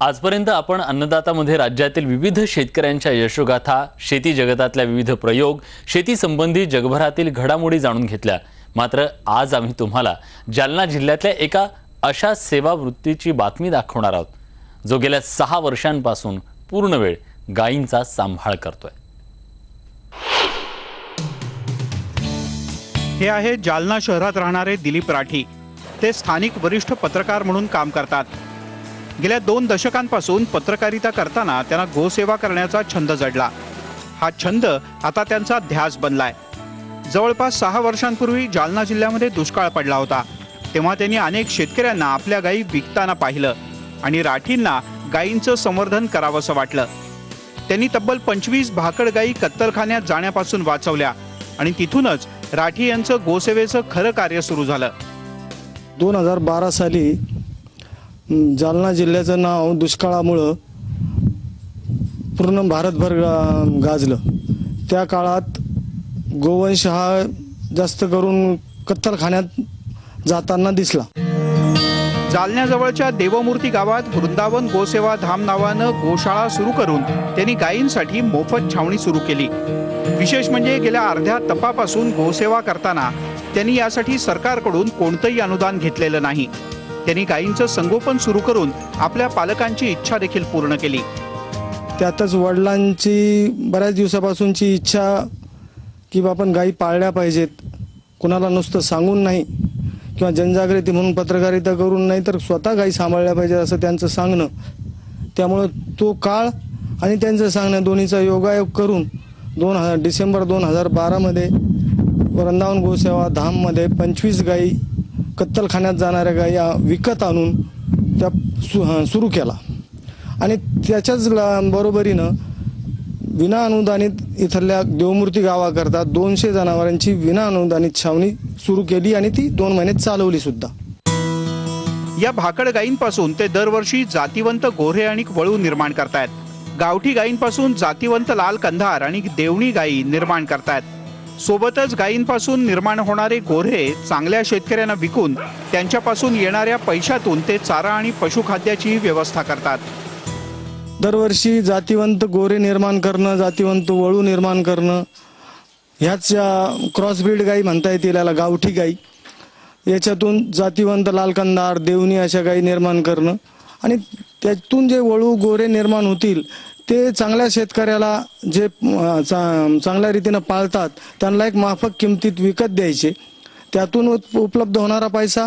आजपर्यंत आपण अन्नदातामध्ये राज्यातील विविध शेतकऱ्यांच्या यशोगाथा शेती जगतातल्या विविध प्रयोग शेती संबंधी जगभरातील घडामोडी जाणून घेतल्या. मात्र आज आम्ही तुम्हाला जालना जिल्ह्यातल्या एका अशा सेवावृत्तीची बातमी दाखवणार आहोत जो गेल्या सहा वर्षांपासून पूर्ण वेळ गायींचा सांभाळ करतोय. हे आहे जालना शहरात राहणारे दिलीप राठी. ते स्थानिक वरिष्ठ पत्रकार म्हणून काम करतात. गेल्या दोन दशकांपासून पत्रकारिता करताना त्यांना गोसेवा करण्याचा छंद जडला. हा छंद आता त्यांचा ध्यास बनलाय. जवळपास सहा वर्षांपूर्वी जालना जिल्ह्यामध्ये दुष्काळ पडला होता. तेव्हा त्यांनी अनेक शेतकऱ्यांना आपल्या गायी विकताना पाहिलं आणि राठींना गायींचं संवर्धन करावंसं वाटलं. त्यांनी तब्बल पंचवीस भाकड गायी कत्तलखान्यात जाण्यापासून वाचवल्या आणि तिथूनच राठी यांचं गोसेवेचं खरं कार्य सुरू झालं. दोन हजार बारा साली जालना जिल्ह्याचं नाव दुष्काळामुळं पूर्ण भारतभर गाजलं. त्या काळात गोवंश हा जास्त करून कत्तलखान्यात जाताना दिसला. जालन्याजवळच्या देवमूर्ती गावात वृंदावन गोसेवा धाम नावानं गोशाळा सुरू करून त्यांनी गायींसाठी मोफत छावणी सुरू केली. विशेष म्हणजे गेल्या अर्ध्या तपापासून गोसेवा करताना त्यांनी यासाठी सरकारकडून कोणतंही अनुदान घेतलेलं नाही. त्यांनी गायींचं संगोपन सुरू करून आपल्या पालकांची इच्छा देखील पूर्ण केली. त्यातच वडिलांची बऱ्याच दिवसापासूनची इच्छा की आपण गायी पाळल्या पाहिजेत. कुणाला नुसतं सांगून नाही किंवा जनजागृती म्हणून पत्रकारिता करून नाही तर स्वतः गायी सांभाळल्या पाहिजेत असं त्यांचं सांगणं. त्यामुळं तो काळ आणि त्यांचं सांगणं दोन्हीचा योगायोग करून दोन हजार डिसेंबर दोन हजार बारामध्ये वृंदावन गोसेवा धाममध्ये पंचवीस गायी कत्तलखान्यात जाणाऱ्या गाया विकत आणून त्या सु सुरू केला. आणि त्याच्याच बरोबरीनं विना अनुदानित इथल्या देवमूर्ती गावाकरता दोनशे जनावरांची विना अनुदानित छावणी सुरू केली आणि ती दोन महिने चालवली सुद्धा. या भाकड गायींपासून ते दरवर्षी जातिवंत गोरे आणि वळू निर्माण करतायत. गावठी गायींपासून जातिवंत लाल कंधार आणि देवणी गायी निर्माण करतायत. सोबतच गायींपासून निर्माण होणारे गोऱ्हे चांगल्या शेतकऱ्यांना विकून त्यांच्यापासून येणाऱ्या पैशातून ते चारा आणि पशुखाद्याचीही व्यवस्था करतात. दरवर्षी जातिवंत गोरे निर्माण करणं जातिवंत वळू निर्माण करणं ह्याच क्रॉसब्रीड गाई म्हणता येतील याला गावठी गाई याच्यातून जातिवंत लालकंदार देवणी अशा गाई निर्माण करणं आणि त्यातून जे वळू गोरे निर्माण होतील ते चांगल्या शेतकऱ्याला जे चांगल्या रीतीनं पाळतात त्यांना एक माफक किमतीत विकत द्यायचे. त्यातून उपलब्ध होणारा पैसा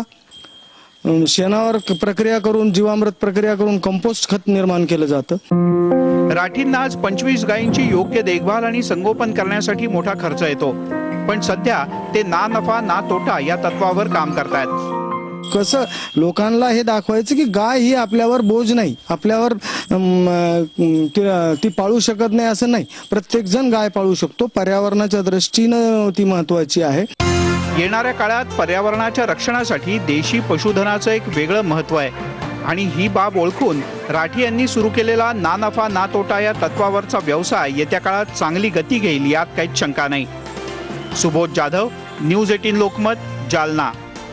शेणावर प्रक्रिया करून जीवामृत प्रक्रिया करून कंपोस्ट खत निर्माण केलं जातं. राठींना आज पंचवीस गायींची योग्य देखभाल आणि संगोपन करण्यासाठी मोठा खर्च येतो. पण सध्या ते ना नफा ना तोटा या तत्वावर काम करतायत. कसं लोकांना हे दाखवायचं की गाय ही आपल्यावर बोज नाही आपल्यावर ती- पाळू शकत नाही असं नाही. प्रत्येकजण गाय पाळू शकतो. पर्यावरणाच्या दृष्टीनं ती महत्वाची आहे. येणाऱ्या काळात पर्यावरणाच्या रक्षणासाठी देशी पशुधनाचं एक वेगळं महत्त्व आहे. आणि ही बाब ओळखून राठी यांनी सुरू केलेला ना नफा ना तोटा या तत्वावरचा व्यवसाय येत्या काळात चांगली गती घेईल यात काहीच शंका नाही. Subodh Jadhav news eighteen Lokmat Jalna.